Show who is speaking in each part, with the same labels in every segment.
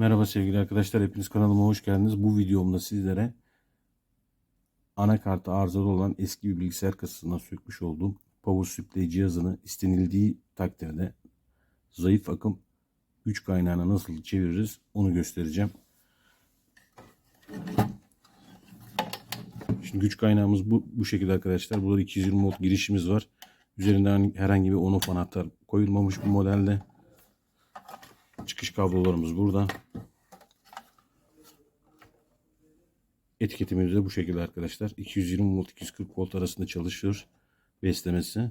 Speaker 1: Merhaba sevgili arkadaşlar, hepiniz kanalıma hoş geldiniz. Bu videomda sizlere anakartı arızalı olan eski bir bilgisayar kasasından sökmüş olduğum Power Supply cihazını istenildiği takdirde zayıf akım güç kaynağına nasıl çeviririz onu göstereceğim. Şimdi güç kaynağımız bu, bu şekilde arkadaşlar. Burada 220 volt girişimiz var. Üzerinden herhangi bir on off anahtar koyulmamış bu modelde. Çıkış kablolarımız burada. Etiketimiz de bu şekilde arkadaşlar. 220 volt 240 volt arasında çalışıyor beslemesi.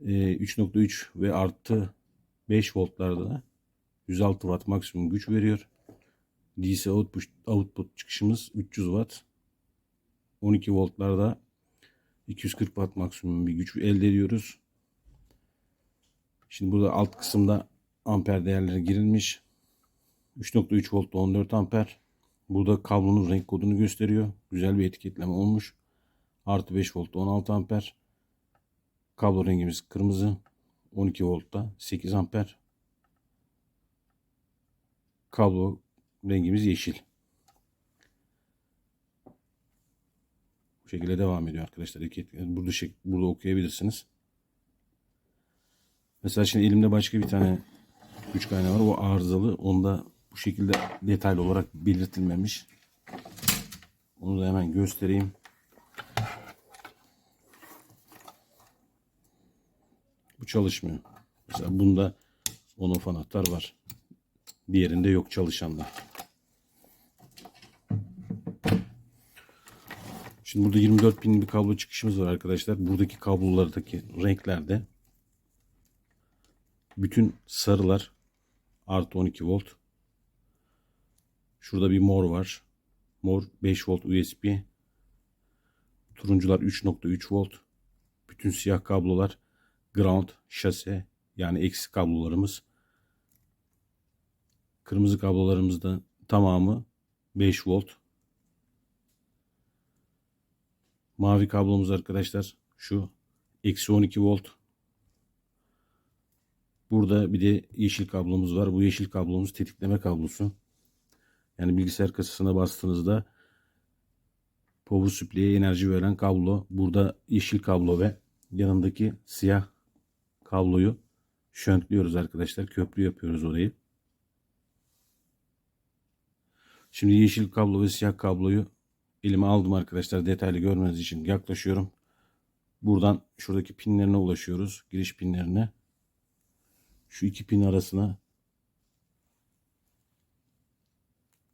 Speaker 1: Ee, 3.3 ve artı 5 voltlarda da 106 watt maksimum güç veriyor. DC output, output çıkışımız 300 watt. 12 voltlarda 240 watt maksimum bir güç elde ediyoruz. Şimdi burada alt kısımda amper değerleri girilmiş. 3.3 voltta 14 amper. Burada kablonun renk kodunu gösteriyor. Güzel bir etiketleme olmuş. Artı 5 voltta 16 amper. Kablo rengimiz kırmızı. 12 voltta 8 amper. Kablo rengimiz yeşil. Bu şekilde devam ediyor arkadaşlar. Burada, şek- burada okuyabilirsiniz. Mesela şimdi elimde başka bir tane güç kaynağı var. O arızalı. Onda bu şekilde detaylı olarak belirtilmemiş. Onu da hemen göstereyim. Bu çalışmıyor. Mesela bunda on off anahtar var. Diğerinde yok çalışanda. Şimdi burada 24 pin bir kablo çıkışımız var arkadaşlar. Buradaki kablolardaki renklerde bütün sarılar artı 12 volt. Şurada bir mor var. Mor 5 volt USB. Turuncular 3.3 volt. Bütün siyah kablolar ground, şase yani eksi kablolarımız. Kırmızı kablolarımız da tamamı 5 volt. Mavi kablomuz arkadaşlar şu eksi 12 volt. Burada bir de yeşil kablomuz var. Bu yeşil kablomuz tetikleme kablosu. Yani bilgisayar kasasına bastığınızda power supply'e enerji veren kablo. Burada yeşil kablo ve yanındaki siyah kabloyu şöntliyoruz arkadaşlar. Köprü yapıyoruz orayı. Şimdi yeşil kablo ve siyah kabloyu elime aldım arkadaşlar. Detaylı görmeniz için yaklaşıyorum. Buradan şuradaki pinlerine ulaşıyoruz. Giriş pinlerine şu iki pin arasına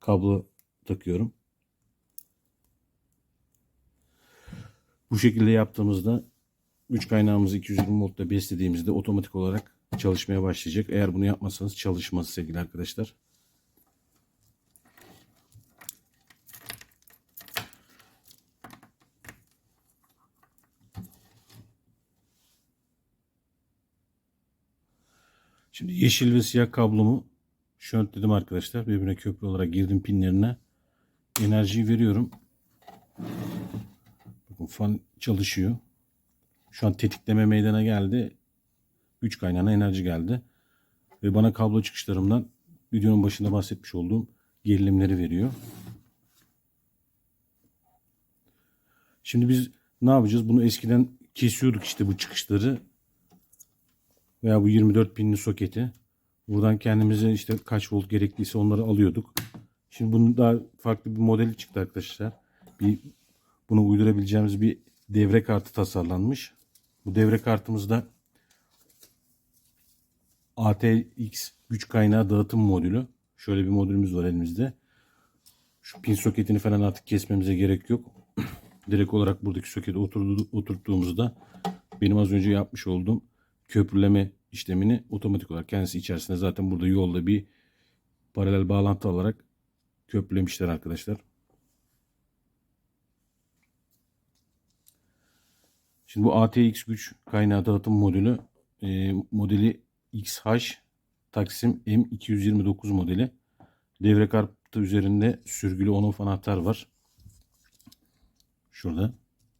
Speaker 1: kablo takıyorum. Bu şekilde yaptığımızda güç kaynağımızı 220 voltta beslediğimizde otomatik olarak çalışmaya başlayacak. Eğer bunu yapmazsanız çalışmaz sevgili arkadaşlar. Şimdi yeşil ve siyah kablomu şöntledim arkadaşlar. Birbirine köprü olarak girdim pinlerine. Enerjiyi veriyorum. Bakın fan çalışıyor. Şu an tetikleme meydana geldi. Güç kaynağına enerji geldi. Ve bana kablo çıkışlarımdan videonun başında bahsetmiş olduğum gerilimleri veriyor. Şimdi biz ne yapacağız? Bunu eskiden kesiyorduk işte bu çıkışları veya bu 24 pinli soketi. Buradan kendimize işte kaç volt gerekliyse onları alıyorduk. Şimdi bunun daha farklı bir modeli çıktı arkadaşlar. Bir bunu uydurabileceğimiz bir devre kartı tasarlanmış. Bu devre kartımızda ATX güç kaynağı dağıtım modülü. Şöyle bir modülümüz var elimizde. Şu pin soketini falan artık kesmemize gerek yok. Direkt olarak buradaki soketi oturdu, oturttuğumuzda benim az önce yapmış olduğum köprüleme işlemini otomatik olarak kendisi içerisinde zaten burada yolda bir paralel bağlantı alarak köprülemişler arkadaşlar. Şimdi bu ATX güç kaynağı dağıtım modülü e, modeli XH Taksim M229 modeli. Devre kartı üzerinde sürgülü on off anahtar var. Şurada.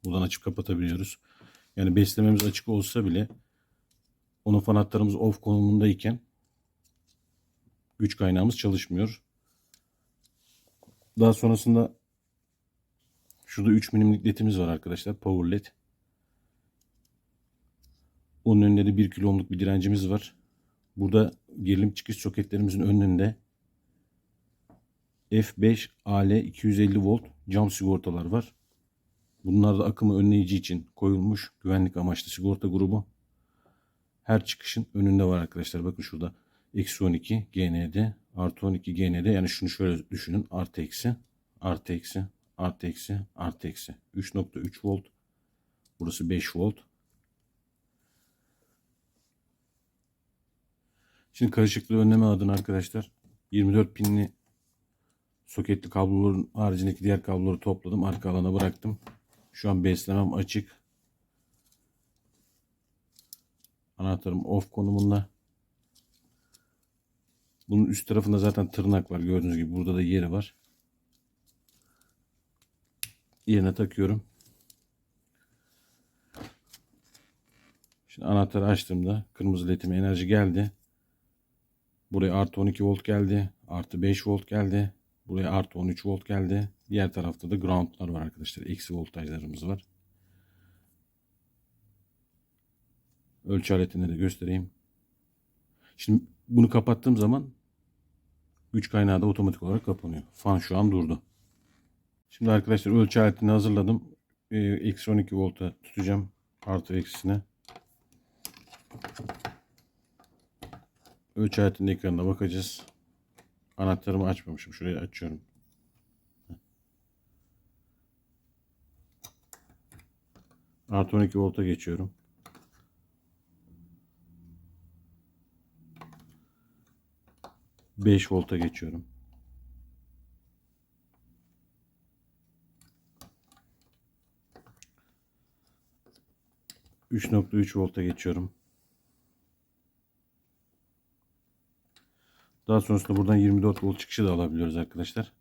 Speaker 1: Buradan açıp kapatabiliyoruz. Yani beslememiz açık olsa bile on off anahtarımız off konumundayken güç kaynağımız çalışmıyor. Daha sonrasında şurada 3 milimlik ledimiz var arkadaşlar. Power led. Onun önünde de 1 kilo ohmluk bir direncimiz var. Burada gerilim çıkış soketlerimizin önünde F5 AL 250 volt cam sigortalar var. Bunlar da akımı önleyici için koyulmuş güvenlik amaçlı sigorta grubu. Her çıkışın önünde var arkadaşlar. Bakın şurada eksi 12 GND artı 12 GND yani şunu şöyle düşünün artı eksi artı eksi artı eksi artı eksi 3.3 volt burası 5 volt Şimdi karışıklığı önleme adına arkadaşlar 24 pinli soketli kabloların haricindeki diğer kabloları topladım. Arka alana bıraktım. Şu an beslemem açık. Anahtarım off konumunda. Bunun üst tarafında zaten tırnak var. Gördüğünüz gibi burada da yeri var. Yerine takıyorum. Şimdi anahtarı açtığımda kırmızı ledime enerji geldi. Buraya artı 12 volt geldi. Artı 5 volt geldi. Buraya artı 13 volt geldi. Diğer tarafta da groundlar var arkadaşlar. Eksi voltajlarımız var. Ölçü aletini de göstereyim. Şimdi bunu kapattığım zaman güç kaynağı da otomatik olarak kapanıyor. Fan şu an durdu. Şimdi arkadaşlar ölçü aletini hazırladım. Ee, Eksi 12 volta tutacağım. Artı eksisine. Ölçü aletinin ekranına bakacağız. Anahtarımı açmamışım. Şurayı açıyorum. Artı 12 volta geçiyorum. Beş volta geçiyorum. Üç nokta üç volta geçiyorum. Daha sonrasında buradan 24 volt çıkışı da alabiliyoruz arkadaşlar.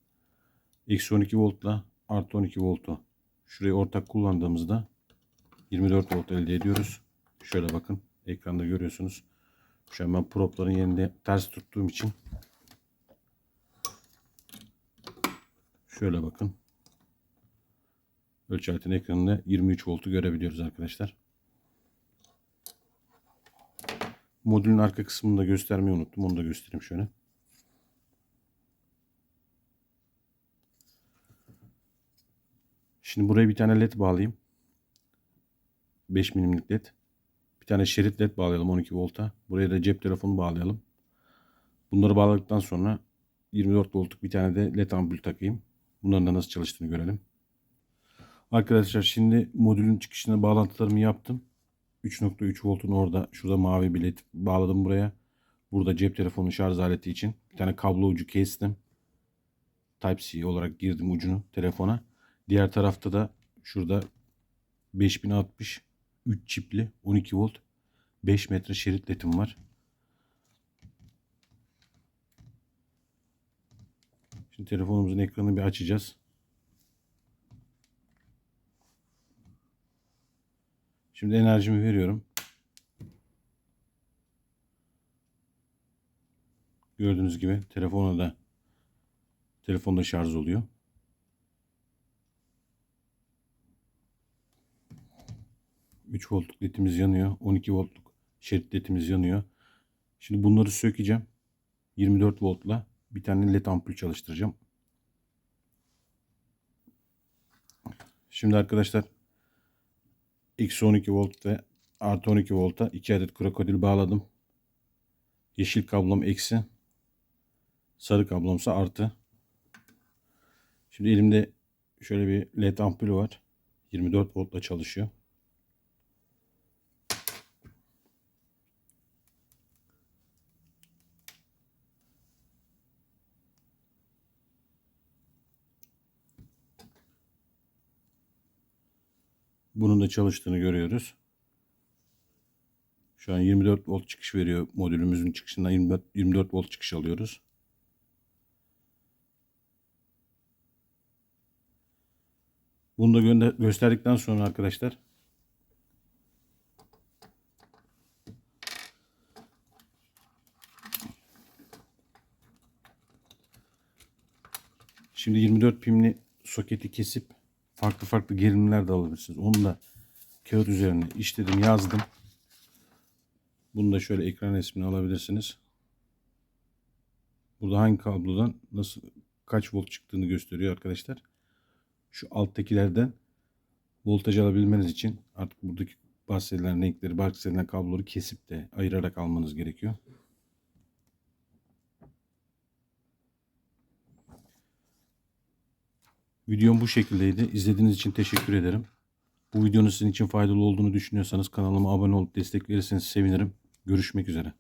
Speaker 1: Eksi 12 voltla artı 12 voltu şurayı ortak kullandığımızda 24 volt elde ediyoruz. Şöyle bakın ekranda görüyorsunuz. Şu an ben propların yerinde ters tuttuğum için şöyle bakın. Ölçü ekranında 23 voltu görebiliyoruz arkadaşlar. Modülün arka kısmını da göstermeyi unuttum. Onu da göstereyim şöyle. Şimdi buraya bir tane led bağlayayım. 5 milimlik led. Bir tane şerit led bağlayalım 12 volta. Buraya da cep telefonu bağlayalım. Bunları bağladıktan sonra 24 voltluk bir tane de led ampul takayım. Bunların da nasıl çalıştığını görelim. Arkadaşlar şimdi modülün çıkışına bağlantılarımı yaptım. 3.3 voltun orada şurada mavi bilet bağladım buraya. Burada cep telefonu şarj aleti için bir tane kablo ucu kestim. Type-C olarak girdim ucunu telefona. Diğer tarafta da şurada 5060 3 çipli 12 volt 5 metre şerit ledim var. Şimdi telefonumuzun ekranını bir açacağız. Şimdi enerjimi veriyorum. Gördüğünüz gibi telefona da telefonda şarj oluyor. Üç voltluk ledimiz yanıyor. 12 voltluk şerit ledimiz yanıyor. Şimdi bunları sökeceğim. 24 voltla bir tane led ampul çalıştıracağım. Şimdi arkadaşlar Eksi 12 volt ve artı 12 volta 2 adet krokodil bağladım. Yeşil kablom eksi. Sarı kablomsa artı. Şimdi elimde şöyle bir led ampul var. 24 voltla çalışıyor. Bunun da çalıştığını görüyoruz. Şu an 24 volt çıkış veriyor. Modülümüzün çıkışından 24, 24 volt çıkış alıyoruz. Bunu da gönder gösterdikten sonra arkadaşlar Şimdi 24 pimli soketi kesip farklı farklı gerilimler de alabilirsiniz. Onu da kağıt üzerine işledim yazdım. Bunu da şöyle ekran resmini alabilirsiniz. Burada hangi kablodan nasıl kaç volt çıktığını gösteriyor arkadaşlar. Şu alttakilerden voltaj alabilmeniz için artık buradaki bahsedilen renkleri, bahsedilen kabloları kesip de ayırarak almanız gerekiyor. Videom bu şekildeydi. İzlediğiniz için teşekkür ederim. Bu videonun sizin için faydalı olduğunu düşünüyorsanız kanalıma abone olup destek verirseniz sevinirim. Görüşmek üzere.